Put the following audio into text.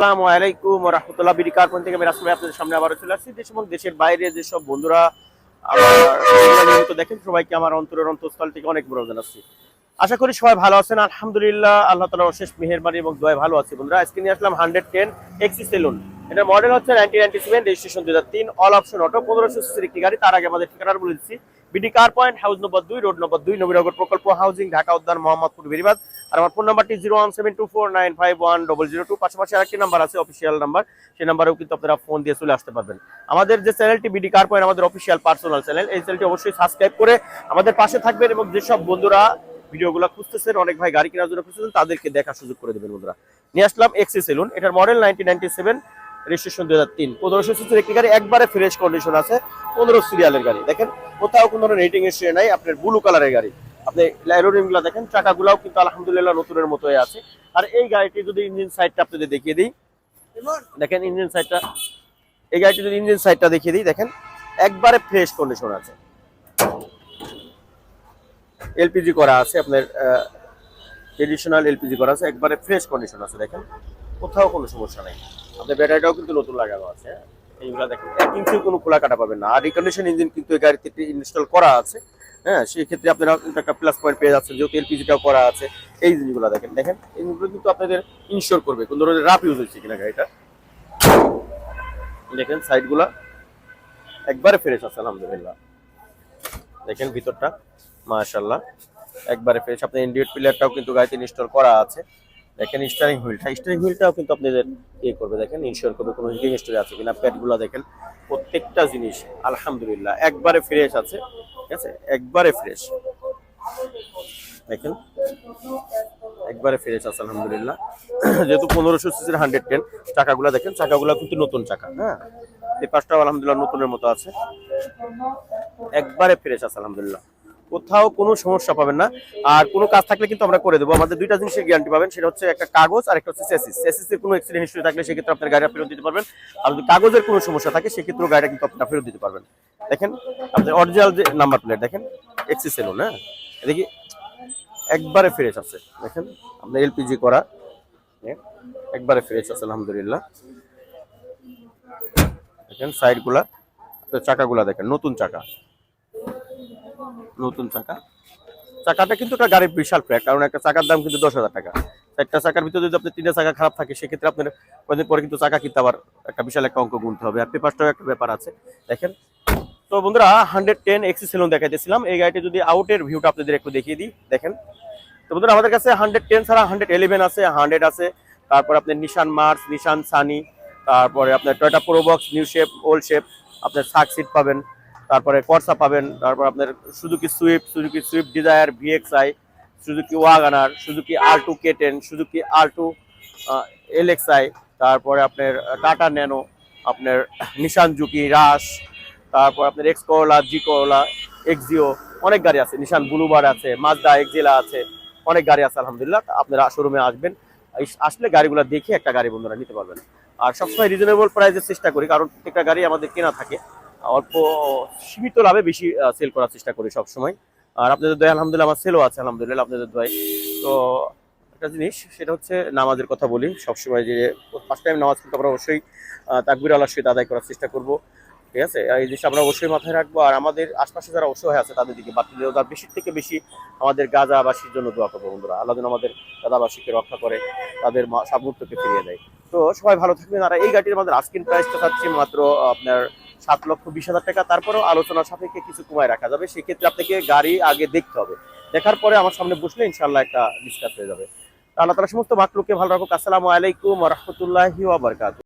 আসসালামু আলাইকুম রহমতুল্লাহ থেকে আমি রাসমাই আপনাদের সামনে আবারও চলে আসছি। দেশ এবং দেশের বাইরে যেসব বন্ধুরা নিয়মিত দেখেন, সবাইকে আমার অন্তরের অন্তঃস্থল থেকে অনেক বড় জানাচ্ছি আশা করি সবাই ভালো আছেন, আলহামদুলিল্লাহ। আল্লাহ তালা অশেষ এবং ভালো আছি বন্ধুরা। আজকে নিয়ে আসলাম হান্ড্রেড টেন এক্সি সেলুন এটা মডেল হচ্ছে নাইনটিন নাইনটি সেভেন রেজিস্ট্রেশন দুই তিন অল অপশন অটো পনেরোশো সিসির একটি গাড়ি। তার আগে আমাদের ঠিকানার বলে দিচ্ছি, BD car point house number দুই, রোড নম্বর দুই, নবীনগর প্রকল্প, হাউজিং, ঢাকা উদ্যান, মোহাম্মদপুর, বেরিবাদ। আর আমার ফোন নাম্বারটি zero one seven two four nine five one double zero two. পাশাপাশি আরেকটি নাম্বার আছে অফিসিয়াল নাম্বার। সেই নাম্বারেও কিন্তু আপনারা ফোন দিয়ে চলে আসতে পারবেন। আমাদের যে চ্যানেলটি বিডি কার পয়েন্ট, আমাদের অফিসিয়াল পার্সোনাল চ্যানেল এই চ্যানেলটি অবশ্যই সাবস্ক্রাইব করে আমাদের পাশে থাকবেন এবং যেসব বন্ধুরা ভিডিওগুলো খুঁজতেছেন, অনেক ভাই গাড়ি কেনার জন্য খুঁজতেছেন, তাদেরকে দেখার সুযোগ করে দেবেন বন্ধুরা। নিয়ে আসলাম এক্সি সেলুন এটার model nineteen ninety seven registration দুই হাজার তিন। পনেরোশো সিসির একটি গাড়ি, একবারে ফ্রেশ কন্ডিশন আছে, পনেরো সিরিয়ালের গাড়ি। দেখেন, কোথাও কোনো রেটিং এসে নাই, আপনার ব্লু কালারের গাড়ি। আপনি অ্যালোরিমগুলো দেখেন, চাকাগুলাও কিন্তু আলহামদুলিল্লাহ নতুনের মতোই আছে। আর এই গাড়িটি যদি ইঞ্জিন সাইডটা আপনাদের দেখিয়ে দিই। দেখেন ইঞ্জিন সাইডটা, এই গাড়িটি যদি ইঞ্জিন সাইডটা দেখিয়ে দিই, দেখেন, একবারে ফ্রেশ কন্ডিশন আছে। এলপিজি করা আছে আপনার ট্রেডিশনাল এলপিজি করা আছে, একবারে ফ্রেশ কন্ডিশন আছে, দেখেন। কোথাও কোনো সমস্যা নেই। আপনার ব্যাটারিটাও কিন্তু নতুন লাগানো আছে? এইগুলা দেখেন, এক ইঞ্চি কোনো খোলা কাটা পাবেন না। আর রিকন্ডিশন ইঞ্জিন কিন্তু এই গাড়িতে ইনস্টল করা আছে। হ্যাঁ সেক্ষেত্রে আপনারা একটা প্লাস পয়েন্ট পেয়ে যাচ্ছেন, যেহেতু এলপিজিটাও করা আছে। এই জিনিসগুলো দেখেন দেখেন এইগুলো কিন্তু আপনাদের ইনশোর করবে। কোন ধরনের রাফ ইউজ হয়েছে কিনা গাড়িটা? দেখেন সাইডগুলা একবারে ফ্রেশ আছে, আলহামদুলিল্লাহ। দেখেন ভিতরটা মাশাল্লাহ একবারে ফ্রেশ আপনার ইন্ডিয়েট প্লেয়ারটাও কিন্তু গাড়িতে ইনস্টল করা আছে। দেখেন স্টারিং হুইলটা স্টারিং হুইলটাও কিন্তু আপনাদের ইয়ে করবে। দেখেন ইনশিওর করবে, কোনো হিটিং স্টোরি আছে কিনা প্যাডগুলো দেখেন, প্রত্যেকটা জিনিস, আলহামদুলিল্লাহ, একবারে ফ্রেশ আছে, ঠিক আছে? একবারে ফ্রেশ দেখেন, একবারে ফ্রেশ আছে, আলহামদুলিল্লাহ। যেহেতু পনেরোশো সিসির হান্ড্রেড টেন চাকাগুলো দেখেন, চাকাগুলো কিন্তু নতুন চাকা হ্যাঁ? এই পাশটাও আলহামদুলিল্লাহ নতুনের মতো আছে। একবারে ফ্রেশ আছে, আলহামদুলিল্লাহ। কোথাও কোনো সমস্যা পাবেন না। আর কোনো কাজ থাকলে কিন্তু আমরা করে দেবো। আমাদের দুইটা জিনিসের গ্যারান্টি পাবেন সেটা হচ্ছে একটা কাগজ আর একটা হচ্ছে সেসিস সেসিসের কোনো অ্যাক্সিডেন্ট হিস্ট্রি থাকলে সেক্ষেত্রে আপনার গাড়িটা ফেরত দিতে পারবেন। আর যদি কাগজের কোনো সমস্যা থাকে সেক্ষেত্রেও গাড়িটা কিন্তু আপনারা ফেরত দিতে পারবেন। দেখেন আপনার অরিজিনাল যে নাম্বার প্লেট দেখেন এক্সিস সেলুন হ্যাঁ? দেখি একবারে ফ্রেশ আছে। দেখেন আপনার এলপিজি করা হ্যাঁ, একবারে ফ্রেশ আছে আলহামদুলিল্লাহ। দেখেন সাইডগুলা চাকাগুলা দেখেন নতুন চাকা। নতুন চাকা। চাকাটা কিন্তু একটা গাড়ির বিশাল প্রায় কারণ একটা চাকার দাম কিন্তু দশ হাজার টাকা। একটা চাকার ভিতরে যদি আপনার তিনটা চাকা খারাপ থাকে, সেক্ষেত্রে আপনার কয়েকদিন পরে কিন্তু চাকা কিনতে আবার একটা বিশাল একটা অঙ্ক গুনতে হবে। আর পেপারটাও একটা ব্যাপার আছে, দেখেন। তো বন্ধুরা হান্ড্রেড টেন এক্সি সেলুন দেখাইতেছিলাম। এই গাড়িটি যদি আউটের ভিউটা আপনাদের একটু দেখিয়ে দিই, দেখেন। তো বন্ধুরা, আমাদের কাছে হান্ড্রেড টেন ছাড়া হান্ড্রেড ইলেভেন আছে হান্ড্রেড আছে। তারপর আপনার নিশান মার্স নিশান সানি তারপরে আপনার Toyota Probox new shape old shape আপনার সাক সিট পাবেন। তারপরে কর্সা পাবেন, তারপর আপনার Suzuki Swift Suzuki Swift Dzire VXI Suzuki Wagon R Suzuki Alto K ten Suzuki Alto LXI তারপরে আপনার টাটা ন্যানো আপনার নিশান জুকি রাশ তারপর আপনার এক্স করোলা জি করোলা এক্সিও অনেক গাড়ি আছে। নিশান বুলুবার আছে মাজদা এক্সিলা আছে, অনেক গাড়ি আছে, আলহামদুলিল্লাহ। আপনারা শোরুমে আসবেন। আসলে গাড়িগুলো দেখে একটা গাড়ি বন্ধুরা নিতে পারবেন। আর সবসময় রিজনেবল প্রাইসের চেষ্টা করি, কারণ প্রত্যেকটা গাড়ি আমাদের কেনা থাকে। অল্প সীমিত লাভে বেশি সেল করার চেষ্টা করি সবসময়। আর আপনাদের দয় আলহামদুলিল্লাহ আমার সেলও আছে, আলহামদুলিল্লাহ আপনাদের দয় তো একটা জিনিস, সেটা হচ্ছে নামাজের কথা বলি। সবসময় যে ফার্স্ট টাইম নামাজ কিন্তু আমরা অবশ্যই তাকবির আল্লাহ সহিত আদায় করার চেষ্টা করব। ঠিক আছে? এই জিনিসটা আমরা অবশ্যই মাথায় রাখব। আর আমাদের আশপাশে যারা অসহায় আছে, তাদের দিকে বাড়তি তার বেশি থেকে বেশি আমাদের গাজাবাসীর জন্য দোয়া করব বন্ধুরা। আল্লাহ যেন আমাদের গাজাবাসীকে রক্ষা করে, তাদের সামর্থ্যকে ফিরিয়ে দেয়। তো সবাই ভালো থাকবেন। আর এই গাড়িটির আমাদের আস্কিন প্রাইসটা থাকছে মাত্র আপনার সাত লক্ষ বিশ হাজার টাকা। তারপরেও আলোচনা সাপেক্ষে কিছু কমায় রাখা যাবে। সেক্ষেত্রে আপনাকে গাড়ি আগে দেখতে হবে। দেখার পরে আমার সামনে বসলে ইনশাল্লাহ একটা ডিসকাস হয়ে যাবে। আল্লাহ তালা সমস্ত বাকলুকে ভালো রাখুক। আসসালামু আলাইকুম রহমতুল্লাহি